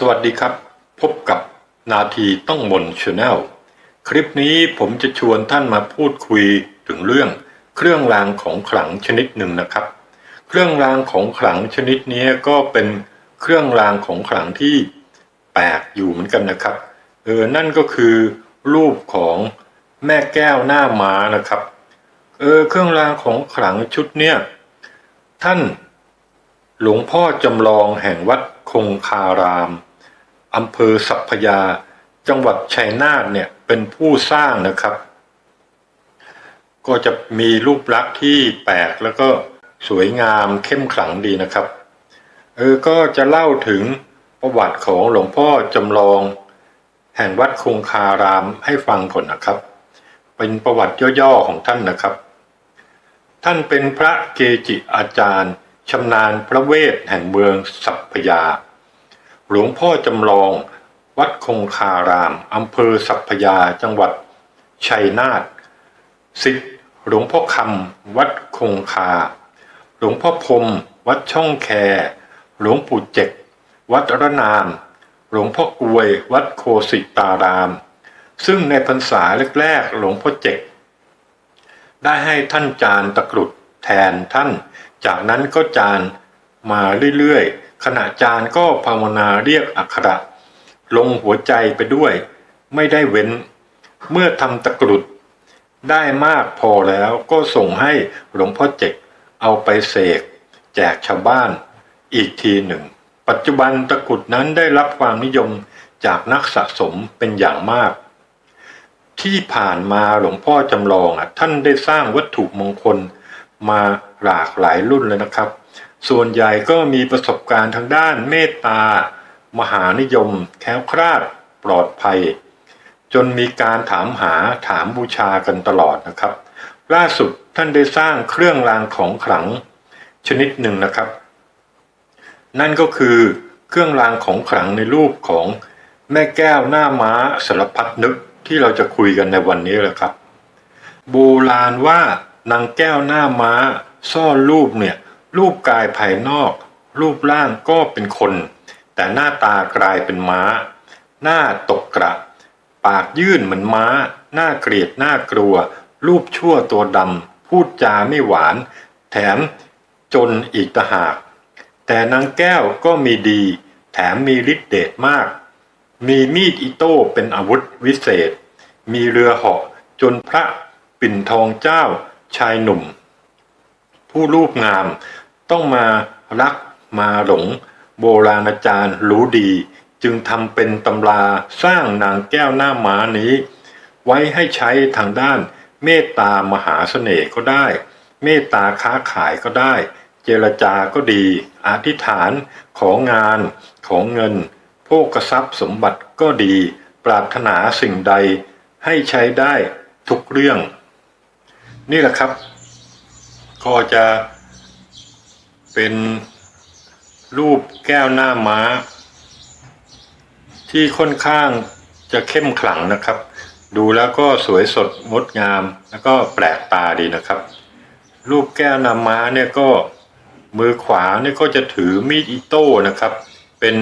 สวัสดีครับ พบกับนาทีต้องมนชาแนลคลิปนี้ผมจะชวนท่านมาพูดคุยถึงเรื่อง เครื่องรางของขลังชนิดหนึ่งนะครับ เครื่องรางของขลังชนิดนี้ก็เป็นเครื่องรางของขลังที่แปลกอยู่เหมือนกันนะครับเออนั่นก็คือรูปของแม่แก้วหน้าม้านะครับเออเครื่องรางของขลังชุดเนี้ยท่านหลวงพ่อจำลองแห่งวัดคงคาราม อำเภอสัพพยา จังหวัดชัยนาทเนี่ยเป็นผู้สร้างนะครับ ก็จะมีรูปลักษณ์ที่แปลกแล้วก็สวยงามเข้มขลังดีนะครับเออก็จะเล่าถึงประวัติของหลวงพ่อจำลอง แห่งวัดคงคารามให้ฟังก่อนนะครับ เป็นประวัติย่อๆของท่านนะครับ ท่านเป็นพระเกจิอาจารย์ชำนาญพระเวทแห่งเมืองสัพพยา หลวงพ่อจำลอง วัดคงคารามอำเภอสัพพยาจังหวัด ชัยนาทสิทธิหลวงพ่อคำวัดคงคา หลวงพ่อพรมวัดช่องแค หลวงปู่เจกวัดระนาม หลวงพ่อกวย วัดโคสิตาราม ซึ่งในพรรษาแรกๆหลวงพ่อเจกได้ให้ท่านจารย์ตะกรุดแทนท่าน จากนั้นก็จารย์มาเรื่อยๆ ขณะจารย์ก็ภาวนาเรียกอักขระ ลงหัวใจไปด้วย ไม่ได้เว้น เมื่อทำตะกรุด ได้มากพอแล้วก็ส่งให้หลวงพ่อเจกเอาไปเสกแจกชาวบ้านอีกทีหนึ่ง ปัจจุบันตะกรุดนั้นได้รับความนิยมจากนักสะสมเป็นอย่างมาก ที่ผ่านมาหลวงพ่อจำลองอะท่านได้สร้างวัตถุมงคลมาหลากหลายรุ่นเลยนะครับ ส่วนใหญ่ก็มีประสบการณ์ทางด้านเมตตา มหานิยม แคล้วคลาด ปลอดภัย จนมีการถามหาถามบูชากันตลอดนะครับ ล่าสุดท่านได้สร้างเครื่องรางของขลังชนิดหนึ่งนะครับ นั่นก็คือเครื่องรางของขลังในรูปของแม่แก้วหน้าม้าสารพัดนึกที่เราจะคุยกันในวันนี้แหละครับ โบราณว่านางแก้วหน้าม้าซ่อนรูปเนี่ย รูปกายภายนอก รูปร่างก็เป็นคน แต่หน้าตากลายเป็นม้า หน้าตกกระ ปากยื่นเหมือนม้า หน้าเกลียดหน้ากลัว รูปชั่วตัวดำพูดจาไม่หวาน แถมจนอีกตหาก แต่นางแก้วก็มีดี แถมมีฤทธิ์เดชมาก มีมีดอิโต้เป็นอาวุธวิเศษ มีเรือเหาะจนพระปิ่นทองเจ้าชายหนุ่ม ผู้รูปงาม ต้องมารักมาหลง โบราณอาจารย์รู้ดี จึงทำเป็นตำราสร้างนางแก้วหน้าม้านี้ ไว้ให้ใช้ทางด้าน เมตตามหาเสน่ห์ก็ได้ เมตตาค้าขายก็ได้ เจรจาก็ดี อธิษฐานของงาน ของเงินโภกทรัพย์สมบัติก็ดี ปรารถนาสิ่งใด ให้ใช้ได้ทุกเรื่อง นี่แหละครับ ก็จะ เป็นรูปแก้วหน้าม้า ที่ค่อนข้างจะเข้มขลังนะครับ ดูแล้วก็สวยสดงดงามแล้วก็แปลกตาดีนะครับ รูปแก้วหน้าม้าเนี่ยก็มือขวาเนี่ยก็จะถือมีดอิโต้นะครับ เป็น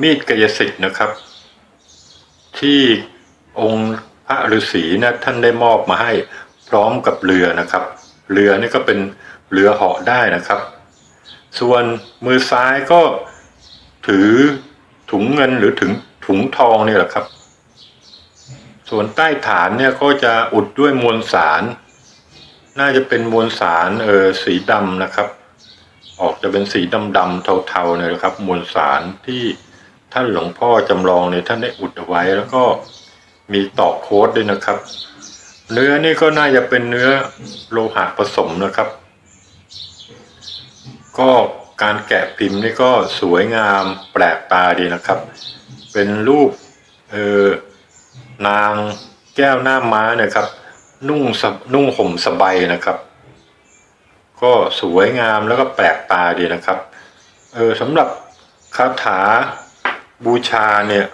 มีดกายสิทธิ์นะครับ ที่องค์พระฤาษีนะท่านได้มอบมาให้พร้อมกับเรือนะครับ เรือนี่ก็เป็นเรือเหาะได้นะครับ ส่วนมือซ้ายก็ถือถุงเงินหรือถึงถุงทองนี่แหละครับ ส่วนใต้ฐานเนี่ยก็จะอุดด้วยมวลสาร น่าจะเป็นมวลสารเออสีดำนะครับ ออกจะเป็นสีดำๆเทาๆเนี่ยนะครับ มวลสารที่ท่านหลวงพ่อจำลองเนี่ยท่านได้อุดเอาไว้แล้วก็มีตอกโค้ดด้วยนะครับ เนื้อนี่ก็น่าจะเป็นเนื้อโลหะผสมนะครับ ก็การแกะพิมพ์นี่ก็สวยงามแปลกตาดีนะครับ เป็นรูปเออนางแก้วหน้าม้าเนี่ยครับ นุ่งนุ่งห่มสบายนะครับ ก็สวยงามแล้วก็แปลกตาดีนะครับเออสำหรับคาถาบูชาเนี่ย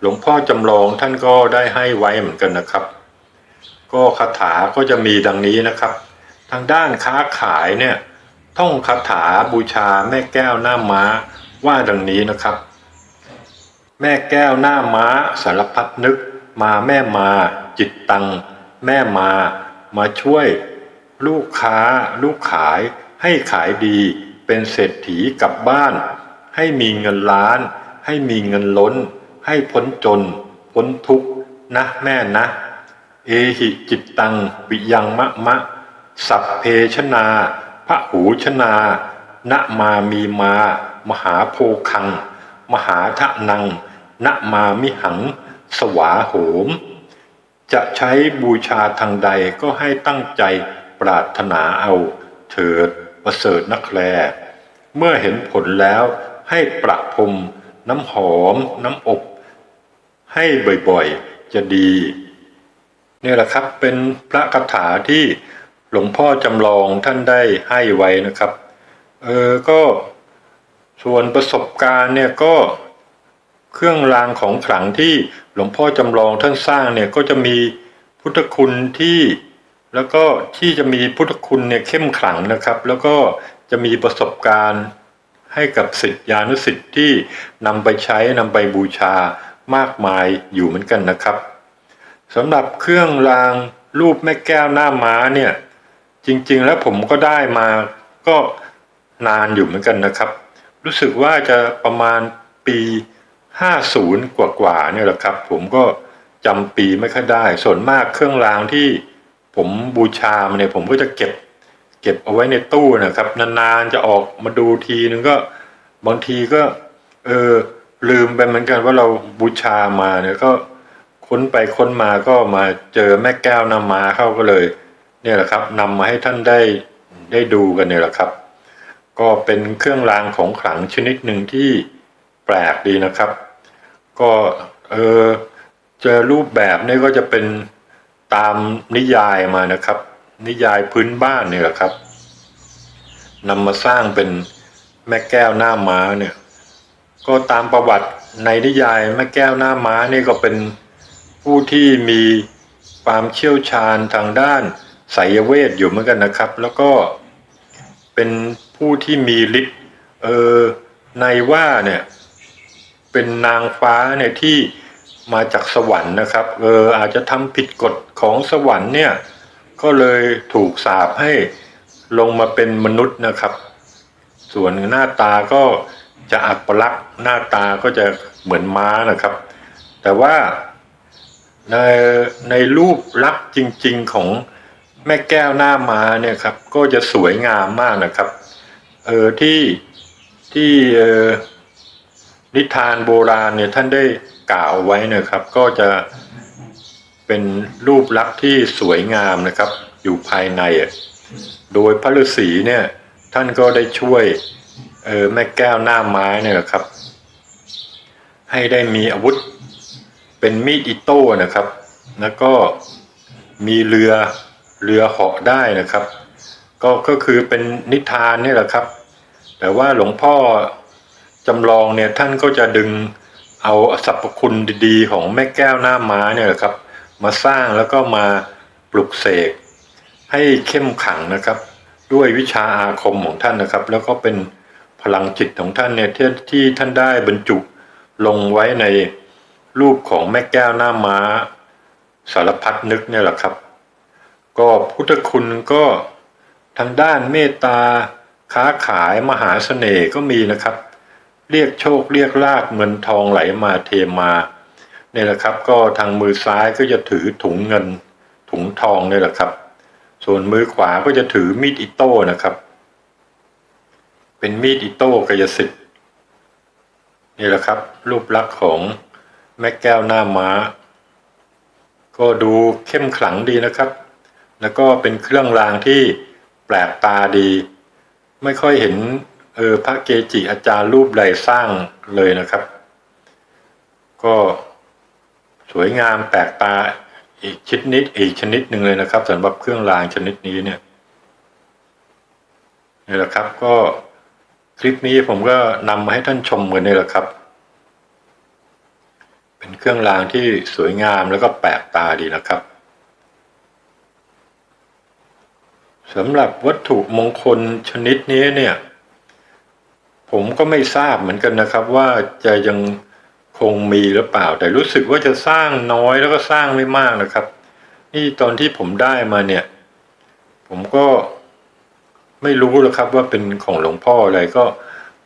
หลวงพ่อจำลองท่านก็ได้ให้ไว้เหมือนกันนะครับ ก็คาถาก็จะมีดังนี้นะครับ ทางด้านค้าขายเนี่ย ท่องคาถาบูชาแม่แก้วหน้าม้าว่าดังนี้นะครับ แม่แก้วหน้าม้าสารพัดนึก มาแม่มา จิตตัง แม่มา มาช่วย ลูกค้า ลูกขายให้ขายดีเป็นเศรษฐีกลับบ้าน ให้มีเงินล้าน ให้มีเงินล้น ให้พ้นจน พ้นทุกข์นะแม่นะ เอหิจิตตังวิยังมะมะ สัพเพชนา พระหูชนานะมามีมา มหาโพคัง มหาทะนังนะมามิหัง สวาโหม จะใช้บูชาทางใดก็ให้ตั้งใจปรารถนาเอา เถิดประเสริฐนักแล เมื่อเห็นผลแล้วให้ประพรมน้ำหอม น้ำอบ ให้บ่อยๆ จะดีนี่แหละครับเป็นพระคาถาที่ หลวงพ่อจำลองท่านได้ให้ไว้นะครับ เออก็ส่วนประสบการณ์เนี่ยก็เครื่องรางของขลังที่หลวงพ่อจำลองท่านสร้างเนี่ยก็จะมีพุทธคุณที่แล้วก็ที่จะมีพุทธคุณเนี่ยเข้มขลังนะครับ แล้วก็จะมีประสบการณ์ให้กับสิทธิานุสิทธิ์ที่นำไปใช้นำไปบูชามากมายอยู่เหมือนกันนะครับสำหรับเครื่องรางรูปแม่แก้วหน้าม้าเนี่ย จริงๆ แล้วผมก็ได้มาก็นานอยู่เหมือนกันนะครับ รู้สึกว่าจะประมาณปี 50 กว่าๆเนี่ยแหละครับ ผมก็จำปีไม่ค่อยได้ ส่วนมากเครื่องรางที่ผมบูชามาเนี่ยผมก็จะเก็บ เก็บเอาไว้ในตู้นะครับ นานๆจะออกมาดูทีนึงก็บางทีก็ เออลืมไปเหมือนกันว่าเราบูชามาเนี่ยก็ค้นไปค้นมาก็มาเจอแม่แก้วนามาเข้าก็เลย เนี่ยแหละครับนำมาให้ท่านได้ได้ดูกันเนี่ยแหละครับ ก็เป็นเครื่องรางของขลังชนิดหนึ่งที่แปลกดีนะครับ ก็เออเจอรูปแบบนี่ก็จะเป็นตามนิยายมานะครับ นิยายพื้นบ้านเนี่ยแหละครับนำมาสร้างเป็นแม่แก้วหน้าม้าเนี่ยก็ตามประวัติในนิยายแม่แก้วหน้าม้านี่ก็เป็นผู้ที่มีความเชี่ยวชาญทางด้าน ไสยเวทอยู่เหมือนกันนะครับ แล้วก็เป็นผู้ที่มีฤทธิ์เออในว่าเนี่ยเป็นนางฟ้าเนี่ยที่มาจากสวรรค์นะครับเอออาจจะทำผิดกฎของสวรรค์เนี่ยก็เลยถูกสาปให้ลงมาเป็นมนุษย์นะครับ ส่วนหน้าตาก็จะอัปลักษณ์หน้าตาก็จะเหมือนม้านะครับ แต่ว่าในในรูปลักษณ์จริง ๆของ แม่แก้วหน้าม้าเนี่ยครับ ก็จะสวยงามมากนะครับ เออที่ที่เออนิทานโบราณเนี่ยท่านได้กล่าวไว้นะครับ ก็จะเป็นรูปลักษณ์ที่สวยงามนะครับ อยู่ภายใน โดยพระฤาษีเนี่ย ท่านก็ได้ช่วยเออแม่แก้วหน้าไม้เนี่ยครับ ให้ได้มีอาวุธเป็นมีดอิโต้นะครับ แล้วก็มีเรือ เรือเหาะได้นะครับ ก็ก็คือเป็นนิทานนี่แหละครับ แต่ว่าหลวงพ่อจำลองเนี่ยท่านก็จะดึงเอาสรรพคุณดีๆ ของแม่แก้วหน้าม้าเนี่ยแหละครับ มาสร้างแล้วก็มาปลุกเสกให้เข้มขังนะครับ ด้วยวิชาอาคมของท่านนะครับ แล้วก็เป็นพลังจิตของท่านเนี่ยที่ที่ท่านได้บรรจุลงไว้ในรูปของแม่แก้วหน้าม้า สารพัดนึกเนี่ยแหละครับ ก็พุทธคุณก็ทางด้านเมตตาค้าขายมหาเสน่ห์ก็มีนะครับ เรียกโชคเรียกลาบเงินทองไหลมาเทมาเนี่ยแหละครับ ก็ทางมือซ้ายก็จะถือถุงเงินถุงทองเนี่ยแหละครับ ส่วนมือขวาก็จะถือมีดอิโต้นะครับ เป็นมีดอิโต้กายสิทธิ์นี่แหละครับ รูปลักษณ์ของแม่แก้วหน้าม้า ก็ดูเข้มขลังดีนะครับ แล้วก็เป็นเครื่องรางที่แปลกตาดี ไม่ค่อยเห็นเออพระเกจิอาจารย์รูปใดสร้างเลยนะครับ ก็สวยงามแปลกตาอีกชนิดอีกชนิดหนึ่งเลยนะครับสำหรับเครื่องรางชนิดนี้เนี่ยนี่แหละครับก็คลิปนี้ผมก็นำมาให้ท่านชมกันนี่แหละครับ เป็นเครื่องรางที่สวยงามแล้วก็แปลกตาดีนะครับ สำหรับวัตถุมงคลชนิดนี้เนี่ย ผมก็ไม่ทราบเหมือนกันนะครับ ว่าจะยังคงมีหรือเปล่า แต่รู้สึกว่าจะสร้างน้อยแล้วก็สร้างไม่มากนะครับ นี่ตอนที่ผมได้มาเนี่ย ผมก็ไม่รู้หรอกครับว่าเป็นของหลวงพ่ออะไรก็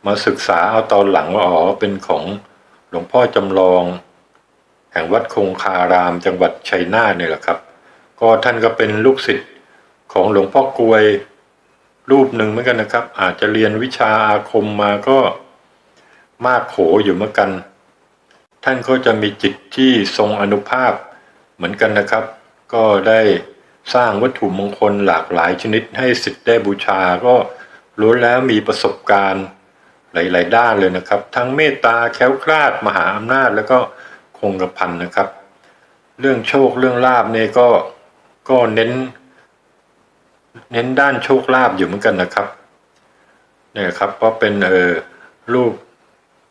มาศึกษาเอาตอนหลังว่าอ๋อเป็นของหลวงพ่อจำลอง แห่งวัดคงคารามจังหวัดชัยนาทเนี่ยแหละครับ ก็ท่านก็เป็นลูกศิษย์ ของหลวงพ่อกลวยรูปหนึ่งเหมือนกันนะครับ อาจจะเรียนวิชาอาคมมาก็มากโขอยู่เหมือนกัน ท่านก็จะมีจิตที่ทรงอนุภาพเหมือนกันนะครับ ก็ได้สร้างวัตถุมงคลหลากหลายชนิดให้สิทธิ์ได้บูชาก็ล้วนแล้วมีประสบการณ์หลาย ๆ ด้านเลยนะครับ ทั้งเมตตาแค้วคลาดมหาอำนาจ แล้วก็คงกระพันนะครับ เรื่องโชคเรื่องลาบเนี่ยก็ก็เน้น เน้นด้านโชคลาภอยู่เหมือนกันนะครับเนี่ยครับก็เป็นเออรูป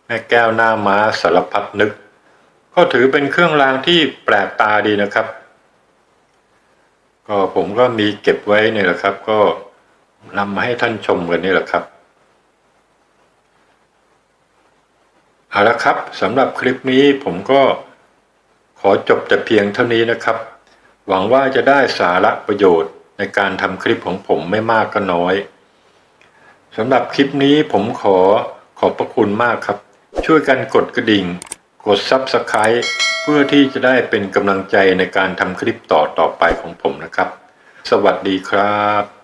แม่แก้วหน้าม้าสารพัดนึก ก็ถือเป็นเครื่องรางที่แปลกตาดีนะครับ ก็ผมก็มีเก็บไว้เนี่ยแหละครับ ก็นำมาให้ท่านชมกันนี่แหละครับเอาละครับสำหรับคลิปนี้ผมก็ขอจบแต่เพียงเท่านี้นะครับ หวังว่าจะได้สาระประโยชน์ ในการทำคลิปของผมไม่มากก็น้อยสำหรับคลิปนี้ผมขอขอบพระคุณมากครับ ช่วยกันกดกระดิ่ง กด Subscribe เพื่อที่จะได้เป็นกำลังใจในการทำคลิปต่อต่อไปของผมนะครับ สวัสดีครับ